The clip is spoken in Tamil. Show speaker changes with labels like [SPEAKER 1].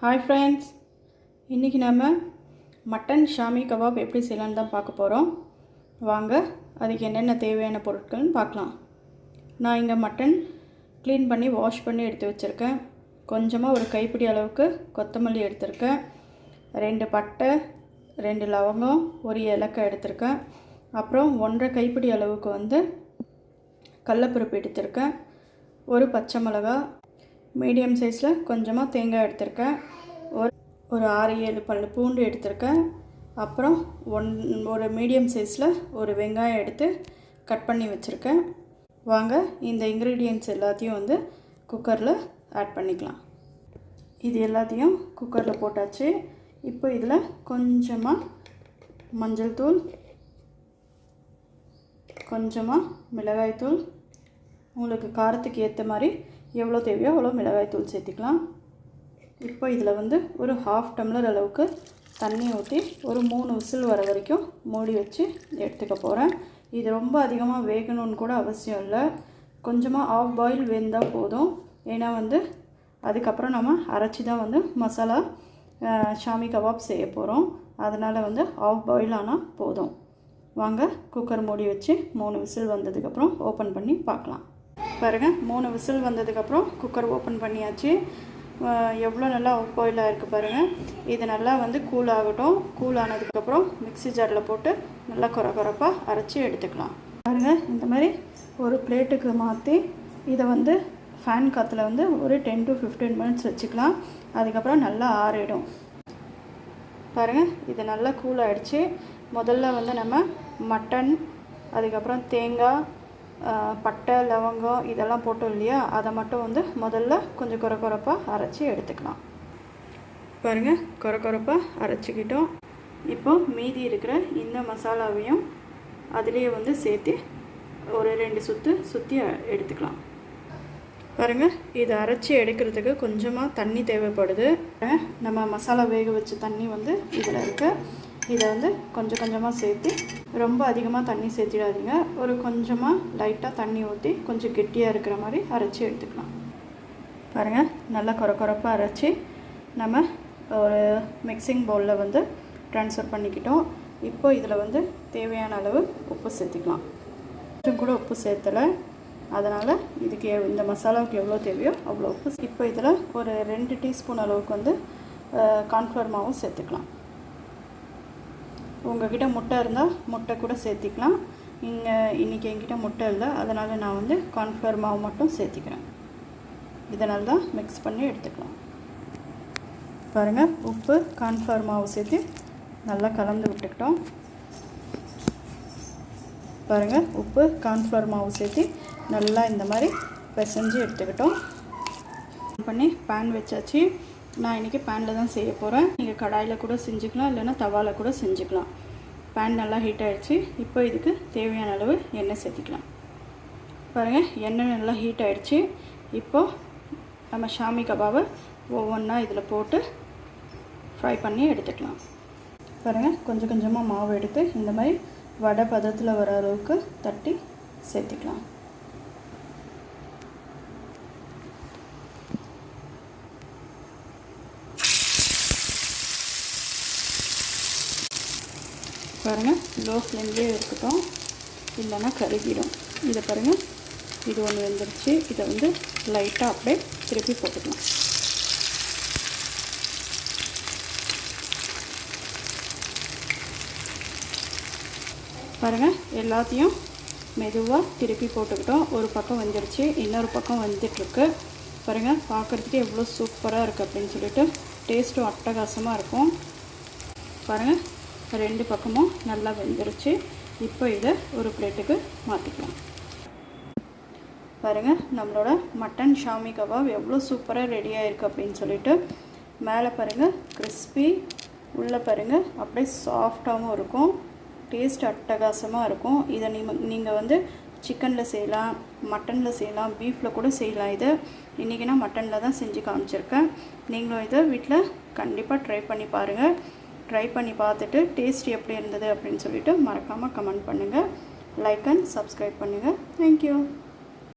[SPEAKER 1] ஹாய் ஃப்ரெண்ட்ஸ் இன்றைக்கி நம்ம மட்டன் ஷாமி கபாப் எப்படி செய்யலான்னு தான் பார்க்க போகிறோம் வாங்க அதுக்கு என்னென்ன தேவையான பொருட்கள்னு பார்க்கலாம். நான் இங்கே மட்டன் க்ளீன் பண்ணி வாஷ் பண்ணி எடுத்து வச்சுருக்கேன். கொஞ்சமாக ஒரு கைப்பிடி அளவுக்கு கொத்தமல்லி எடுத்திருக்கேன். ரெண்டு பட்டை ரெண்டு லவங்கம் ஒரு ஏலக்காய் எடுத்திருக்கேன். அப்புறம் ஒன்றரை கைப்பிடி அளவுக்கு வந்து கடலப்பருப்பு எடுத்திருக்கேன். ஒரு பச்சை மிளகா மீடியம் சைஸில் கொஞ்சமாக தேங்காய் எடுத்திருக்கேன். ஒரு ஒரு ஆறு ஏழு பல் பூண்டு எடுத்திருக்கேன். அப்புறம் ஒன் ஒரு மீடியம் சைஸில் ஒரு வெங்காயம் எடுத்து கட் பண்ணி வச்சுருக்கேன். வாங்க இந்த இன்க்ரீடியன்ட்ஸ் எல்லாத்தையும் வந்து குக்கரில் ஆட் பண்ணிக்கலாம். இது எல்லாத்தையும் குக்கரில் போட்டாச்சு. இப்போ இதில் கொஞ்சமாக மஞ்சள் தூள் கொஞ்சமாக மிளகாய்த்தூள் உங்களுக்கு காரத்துக்கு ஏற்ற மாதிரி எவ்வளோ தேவையோ அவ்வளோ மிளகாய்த்தூள் சேர்த்திக்கலாம். இப்போ இதில் வந்து ஒரு ஹாஃப் டம்ளர் அளவுக்கு தண்ணி ஊற்றி ஒரு மூணு விசில் வர வரைக்கும் மூடி வச்சு எடுத்துக்க போகிறேன். இது ரொம்ப அதிகமாக வேகணும்னு கூட அவசியம் இல்லை. கொஞ்சமாக ஆஃப் பாயில் வெந்தால் போதும். ஏன்னா வந்து அதுக்கப்புறம் நம்ம அரைச்சி தான் வந்து மசாலா ஷாமி கபாப் செய்ய போகிறோம். அதனால் வந்து ஆஃப் பாயில் ஆனால் போதும். வாங்க குக்கர் மூடி வச்சு மூணு விசில் வந்ததுக்கப்புறம் ஓப்பன் பண்ணி பார்க்கலாம். பாருங்கள் மூணு விசில் வந்ததுக்கப்புறம் குக்கர் ஓப்பன் பண்ணியாச்சு. எவ்வளோ நல்லா பாயில் இருக்குது பாருங்கள் இது நல்லா வந்து கூல் ஆகட்டும். கூல் ஆனதுக்கப்புறம் மிக்ஸி ஜாரில் போட்டு நல்லா குறை குறைப்பாக அரைச்சி எடுத்துக்கலாம். பாருங்கள் இந்த மாதிரி ஒரு பிளேட்டுக்கு மாற்றி இதை வந்து ஃபேன் காற்றுல வந்து ஒரு டென் டு ஃபிஃப்டீன் மினிட்ஸ் வச்சுக்கலாம். அதுக்கப்புறம் நல்லா ஆறிடும். பாருங்கள் இது நல்லா கூல் ஆகிடுச்சு முதல்ல வந்து நம்ம மட்டன் அதுக்கப்புறம் தேங்காய் பட்டை லவங்கம் இதெல்லாம் போட்டோம் இல்லையா? அதை மட்டும் வந்து முதல்ல கொஞ்சம் குறை குறைப்பாக அரைச்சி எடுத்துக்கலாம். பாருங்கள் குறை குறைப்பாக அரைச்சிக்கிட்டோம். இப்போ மீதி இருக்கிற இந்த மசாலாவையும் அதுலேயே வந்து சேர்த்து ஒரு ரெண்டு சுற்று சுற்றி எடுத்துக்கலாம். பாருங்கள் இதை அரைச்சி எடுக்கிறதுக்கு கொஞ்சமாக தண்ணி தேவைப்படுது. நம்ம மசாலா வேக வச்ச தண்ணி வந்து இதில் இருக்குது இதை வந்து கொஞ்சம் கொஞ்சமாக சேர்த்து ரொம்ப அதிகமாக தண்ணி சேர்த்திடாதீங்க. ஒரு கொஞ்சமாக லைட்டாக தண்ணி ஊற்றி கொஞ்சம் கெட்டியாக இருக்கிற மாதிரி அரைச்சி எடுத்துக்கலாம். பாருங்கள் நல்லா குறை குறைப்பாக அரைச்சி நம்ம ஒரு மிக்சிங் பவுலில் வந்து ட்ரான்ஸ்ஃபர் பண்ணிக்கிட்டோம். இப்போ இதில் வந்து தேவையான அளவு உப்பு சேர்த்துக்கலாம். கொஞ்சம் கூட உப்பு சேர்த்தலை. அதனால் இதுக்கு இந்த மசாலாவுக்கு எவ்வளோ தேவையோ அவ்வளோ உப்பு. இப்போ இதில் ஒரு ரெண்டு டீஸ்பூன் அளவுக்கு வந்து கார்ன்ஃப்ளவர் மாவும் சேர்த்துக்கலாம். உங்ககிட்ட முட்டை இருந்தால் முட்டை கூட சேர்த்திக்கலாம். இங்கே இன்றைக்கி என்கிட்ட முட்டை இல்லை. அதனால் நான் வந்து கார்ன்ஃப்ளவர் மாவு மட்டும் சேர்த்திக்கிறேன். இதனால் தான் மிக்ஸ் பண்ணி எடுத்துக்கலாம். பாருங்கள் உப்பு கார்ன்ஃப்ளவர் மாவு சேர்த்து நல்லா கலந்து விட்டுக்கிட்டோம். பாருங்கள் உப்பு கார்ன்ஃப்ளவர் மாவு சேர்த்து நல்லா இந்த மாதிரி பிசைஞ்சு எடுத்துக்கிட்டோம். பண்ணி பேன் வச்சாச்சு. நான் இன்றைக்கி பேனில் தான் செய்ய போகிறேன் நீங்கள் கடாயில் கூட செஞ்சுக்கலாம் இல்லைன்னா தவாவில் கூட செஞ்சுக்கலாம். பேன் நல்லா ஹீட் ஆகிடுச்சு இப்போ இதுக்கு தேவையான அளவு எண்ணெய் சேர்த்திக்கலாம். பாருங்கள் எண்ணெய் நல்லா ஹீட் ஆகிடுச்சு இப்போது நம்ம ஷாமி கபாவை ஒவ்வொன்றா இதில் போட்டு ஃப்ரை பண்ணி எடுத்துக்கலாம். பாருங்கள் கொஞ்சம் கொஞ்சமாக மாவு எடுத்து இந்த மாதிரி வடை பதத்தில் வர அளவுக்கு தட்டி சேர்த்துக்கலாம். பாருங்கள் லோ ஃப்ளேம்லேயே இருக்கட்டும். இல்லைன்னா கருகிடும். இதை பாருங்கள் இது ஒன்று வெந்துருச்சு. இதை வந்து லைட்டாக அப்படியே திருப்பி போட்டுக்கலாம். பாருங்கள் எல்லாத்தையும் மெதுவாக திருப்பி போட்டுக்கிட்டோம். ஒரு பக்கம் வந்துடுச்சு இன்னொரு பக்கம் வந்துட்டுருக்கு. பாருங்கள் பார்க்குறதுக்கு எவ்வளோ சூப்பராக இருக்குது அப்படின்னு சொல்லிட்டு டேஸ்ட்டும் அட்டகாசமாக இருக்கும். பாருங்கள் ரெண்டு பக்கமும் நல்லா வெந்துருச்சு. இப்போ இதை ஒரு பிளேட்டுக்கு மாற்றிக்கலாம் பாருங்கள் நம்மளோட மட்டன் ஷாமி கபாப் எவ்வளோ சூப்பராக ரெடியாக இருக்குது அப்படின்னு சொல்லிட்டு மேலே பாருங்கள் கிறிஸ்பி உள்ளே பாருங்கள் அப்படியே சாஃப்டாகவும் இருக்கும். டேஸ்ட் அட்டகாசமாக இருக்கும். இதை நீங்கள் நீங்கள் வந்து சிக்கனில் செய்யலாம் மட்டனில் செய்யலாம் பீஃபில் கூட செய்யலாம். இது இன்றைக்கி நான் மட்டனில் தான் செஞ்சு காமிச்சிருக்கேன். நீங்களும் இதை வீட்டில் கண்டிப்பாக ட்ரை பண்ணி பாருங்கள் ட்ரை பண்ணி பார்த்துட்டு டேஸ்ட் எப்படி இருந்தது அப்படின்னு சொல்லிட்டு மறக்காமல் கமெண்ட் பண்ணுங்கள் லைக் அண்ட் சப்ஸ்கிரைப் பண்ணுங்கள் தேங்க்யூ